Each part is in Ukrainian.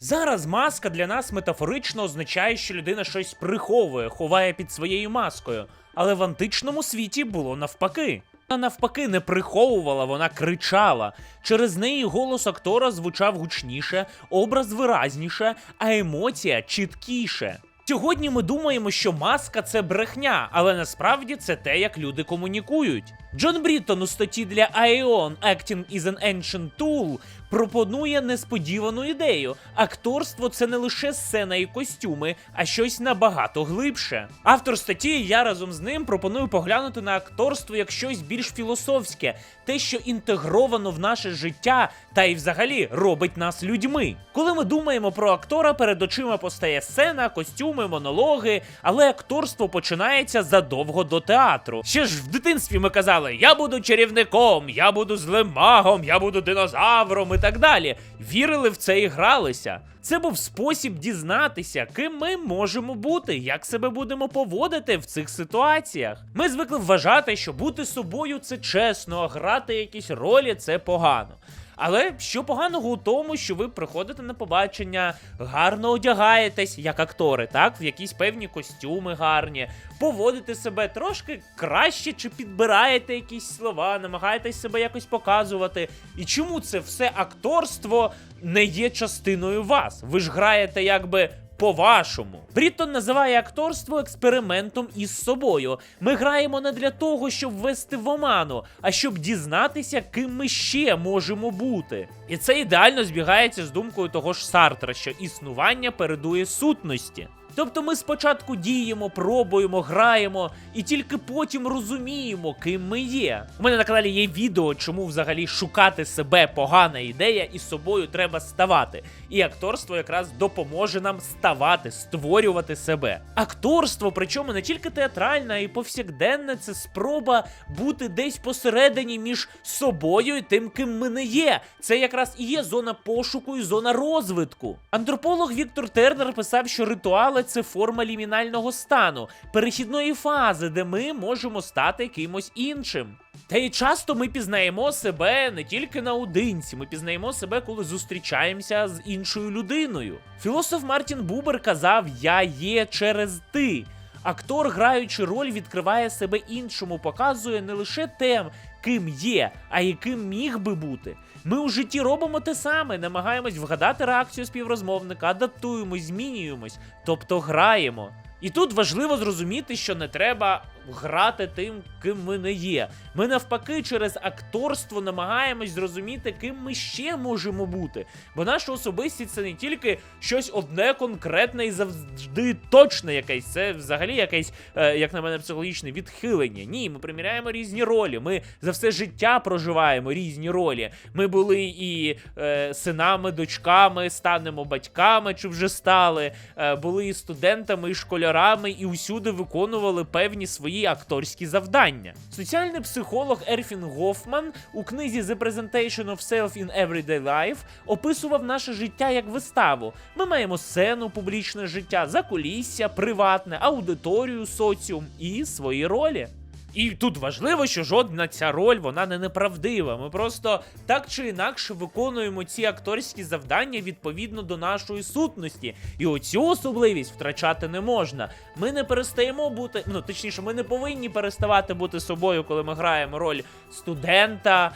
Зараз маска для нас метафорично означає, що людина щось приховує, ховає під своєю маскою. Але в античному світі було навпаки. Вона навпаки не приховувала, вона кричала. Через неї голос актора звучав гучніше, образ виразніше, а емоція чіткіше. Сьогодні ми думаємо, що маска це брехня, але насправді це те, як люди комунікують. Джон Бріттон у статті для ION Acting is an Ancient Tool пропонує несподівану ідею. Акторство це не лише сцена і костюми, а щось набагато глибше. Автор статті, я разом з ним пропоную поглянути на акторство як щось більш філософське, те, що інтегровано в наше життя та й взагалі робить нас людьми. Коли ми думаємо про актора, перед очима постає сцена, костюми, монологи, але акторство починається задовго до театру. Ще ж в дитинстві ми казали: я буду чарівником, я буду злим магом, я буду динозавром і так далі. Вірили в це і гралися. Це був спосіб дізнатися, ким ми можемо бути, як себе будемо поводити в цих ситуаціях. Ми звикли вважати, що бути собою це чесно, а грати якісь ролі це погано. Але що поганого у тому, що ви приходите на побачення, гарно одягаєтесь, як актори, так, в якісь певні костюми гарні, поводите себе трошки краще, чи підбираєте якісь слова, намагаєтесь себе якось показувати. І чому це все акторство не є частиною вас? Ви ж граєте якби. По-вашому, Бріттон називає акторство експериментом із собою. Ми граємо не для того, щоб ввести в оману, а щоб дізнатися, ким ми ще можемо бути. І це ідеально збігається з думкою того ж Сартра, що існування передує сутності. Тобто ми спочатку діємо, пробуємо, граємо, і тільки потім розуміємо, ким ми є. У мене на каналі є відео, чому взагалі шукати себе погана ідея, і собою треба ставати. І акторство якраз допоможе нам ставати, створювати себе. Акторство, причому не тільки театральне, а й повсякденне, це спроба бути десь посередині між собою і тим, ким ми не є. Це якраз і є зона пошуку і зона розвитку. Антрополог Віктор Тернер писав, що ритуали це форма лімінального стану, перехідної фази, де ми можемо стати кимось іншим. Та й часто ми пізнаємо себе не тільки наодинці, ми пізнаємо себе, коли зустрічаємося з іншою людиною. Філософ Мартін Бубер казав: Я є через ти. Актор, граючи роль, відкриває себе іншому, показує не лише тем, ким є, а яким міг би бути. Ми у житті робимо те саме, намагаємось вгадати реакцію співрозмовника, адаптуємось, змінюємось, тобто граємо. І тут важливо зрозуміти, що не треба грати тим, ким ми не є. Ми навпаки через акторство намагаємось зрозуміти, ким ми ще можемо бути. Бо наша особистість це не тільки щось одне конкретне і завжди точне якесь. Це взагалі якесь, е, як на мене, психологічне відхилення. Ні, ми приміряємо різні ролі. Ми за все життя проживаємо різні ролі. Ми були і е, синами, дочками, станемо батьками, чи вже стали, е, були і студентами, і школярами, і усюди виконували певні свої акторські завдання. Соціальний психолог Ерфін Гофман у книзі The Presentation of Self in Everyday Life описував наше життя як виставу. Ми маємо сцену, публічне життя, закулісся, приватне, аудиторію, соціум і свої ролі. І тут важливо, що жодна ця роль вона не неправдива. Ми просто так чи інакше виконуємо ці акторські завдання відповідно до нашої сутності. І оцю особливість втрачати не можна. Ми не перестаємо бути, ну точніше, ми не повинні переставати бути собою, коли ми граємо роль студента,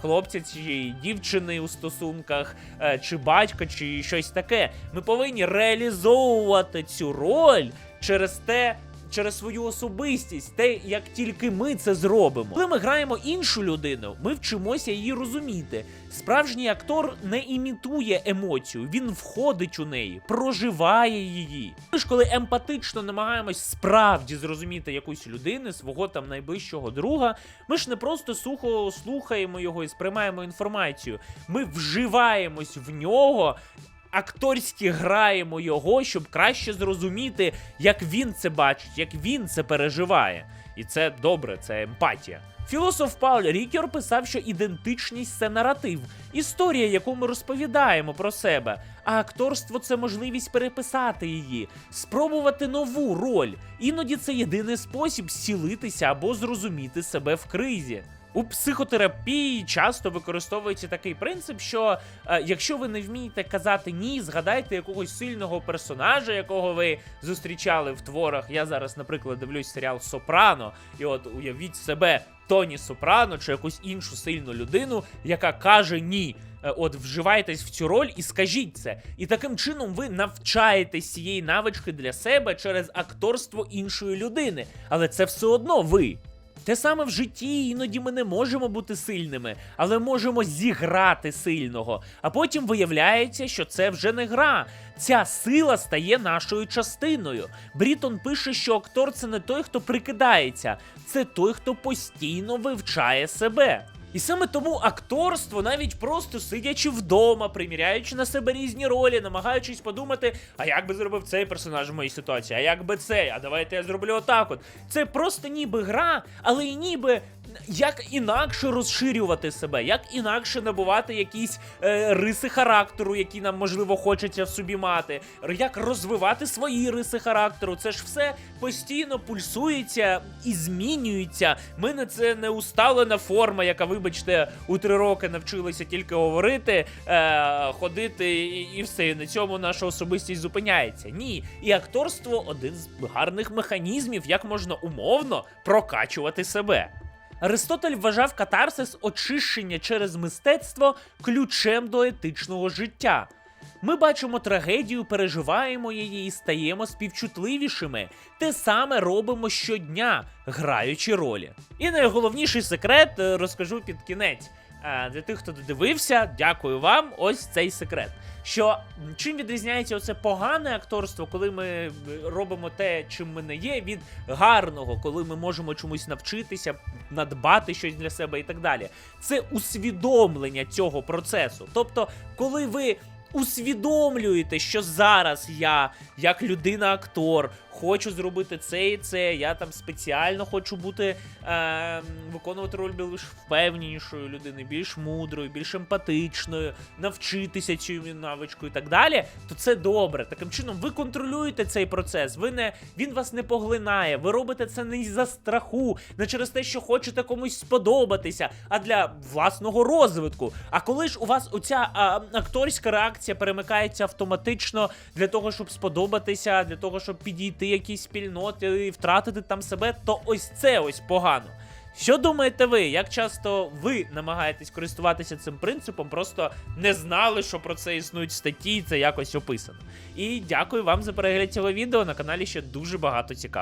хлопця чи дівчини у стосунках, е, чи батька, чи щось таке. Ми повинні реалізовувати цю роль через те через свою особистість, те, як тільки ми це зробимо. Коли ми граємо іншу людину, ми вчимося її розуміти. Справжній актор не імітує емоцію, він входить у неї, проживає її. Ми ж коли емпатично намагаємось справді зрозуміти якусь людину, свого там найближчого друга, ми ж не просто сухо слухаємо його і сприймаємо інформацію. Ми вживаємось в нього акторськи граємо його, щоб краще зрозуміти, як він це бачить, як він це переживає. І це добре, це емпатія. Філософ Пауль Рікер писав, що ідентичність це наратив, історія, яку ми розповідаємо про себе. А акторство це можливість переписати її, спробувати нову роль. Іноді це єдиний спосіб зцілитися або зрозуміти себе в кризі. У психотерапії часто використовується такий принцип, що е, якщо ви не вмієте казати ні, згадайте якогось сильного персонажа, якого ви зустрічали в творах. Я зараз, наприклад, дивлюсь серіал Сопрано, і от уявіть себе Тоні Сопрано чи якусь іншу сильну людину, яка каже ні. Е, От вживайтесь в цю роль і скажіть це. І таким чином ви навчаєтесь цієї навички для себе через акторство іншої людини. Але це все одно ви. Те саме в житті іноді ми не можемо бути сильними, але можемо зіграти сильного. А потім виявляється, що це вже не гра. Ця сила стає нашою частиною. Брітон пише, що актор це не той, хто прикидається, це той, хто постійно вивчає себе. І саме тому акторство, навіть просто сидячи вдома, приміряючи на себе різні ролі, намагаючись подумати, а як би зробив цей персонаж в моїй ситуації, а як би цей, а давайте я зроблю отак. От це просто ніби гра, але і ніби як інакше розширювати себе, як інакше набувати якісь е, риси характеру, які нам можливо хочеться в собі мати, як розвивати свої риси характеру. Це ж все постійно пульсується і змінюється. Ми на це не усталена форма, яка, вибачте, у три роки навчилися тільки говорити, е, ходити і, і все. І на цьому наша особистість зупиняється. Ні, і акторство один з гарних механізмів, як можна умовно прокачувати себе. Аристотель вважав катарсис очищення через мистецтво ключем до етичного життя. Ми бачимо трагедію, переживаємо її і стаємо співчутливішими. Те саме робимо щодня, граючи ролі. І найголовніший секрет е, розкажу під кінець. Е, Для тих, хто додивився, дякую вам. Ось цей секрет. Що чим відрізняється оце погане акторство, коли ми е, робимо те, чим ми не є, від гарного, коли ми можемо чомусь навчитися, надбати щось для себе і так далі. Це усвідомлення цього процесу. Тобто, коли ви усвідомлюєте, що зараз я, як людина-актор, хочу зробити це і це. Я там спеціально хочу бути е, виконувати роль більш впевненішою людини, більш мудрою, більш емпатичною, навчитися цю навичку і так далі. То це добре. Таким чином, ви контролюєте цей процес. Ви не він вас не поглинає. Ви робите це не за страху, не через те, що хочете комусь сподобатися, а для власного розвитку. А коли ж у вас оця а, акторська реакція перемикається автоматично для того, щоб сподобатися, для того, щоб підійти якійсь спільноти і втратити там себе, то ось це ось погано. Що думаєте ви? Як часто ви намагаєтесь користуватися цим принципом, просто не знали, що про це існують статті, і це якось описано. І дякую вам за перегляд цього відео. На каналі ще дуже багато цікавого.